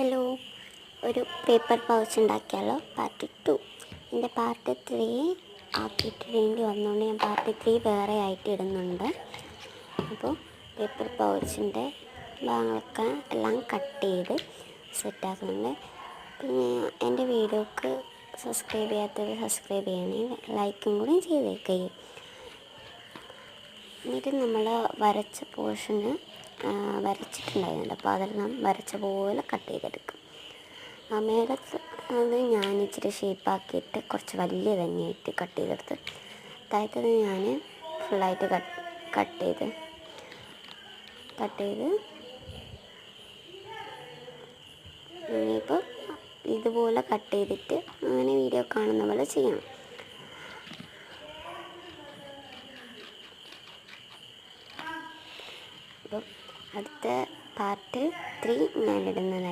Hello ഒരു paper pouch ഉണ്ടാക്കിയാലോ? Part two എന്റെ പാർട്ട് ത്രീ ആക്കിയിട്ട് വേണ്ടി വന്നുകൊണ്ട് ഞാൻ പാർട്ട് ത്രീ വേറെ ആയിട്ട് ഇടുന്നുണ്ട്. അപ്പോൾ പേപ്പർ പൗച്ചിന്റെ ഭാഗങ്ങളൊക്കെ എല്ലാം കട്ട് ചെയ്ത് സെറ്റാക്കുന്നുണ്ട് പിന്നെ എന്റെ വീഡിയോക്ക് സബ്സ്ക്രൈബ് ചെയ്യാത്തവർ സബ്സ്ക്രൈബ് ചെയ്യണേ ലൈക്കും കൂടി ചെയ്തേക്കുകയും എന്നിട്ട് നമ്മൾ വരച്ച പോർഷന് വരച്ചിട്ടുണ്ടായിരുന്നുണ്ട് അപ്പോൾ അതെല്ലാം വരച്ച പോലെ കട്ട് ചെയ്തെടുക്കും. ആ മേലത്ത് അത് ഞാൻ ഇച്ചിരി ഷേപ്പാക്കിയിട്ട് കുറച്ച് വലിയ തന്നെയായിട്ട് കട്ട് ചെയ്തെടുത്ത്. താഴത്തത് ഞാൻ ഫുള്ളായിട്ട് കട്ട് കട്ട് ചെയ്ത് കട്ട് ചെയ്ത് ഇനിയിപ്പോൾ ഇതുപോലെ കട്ട് ചെയ്തിട്ട് അങ്ങനെ വീഡിയോ കാണുന്ന പോലെ ചെയ്യണം. അപ്പം അടുത്ത പാർട്ട് ത്രീ ഞാൻ ഇടുന്നതായിരിക്കും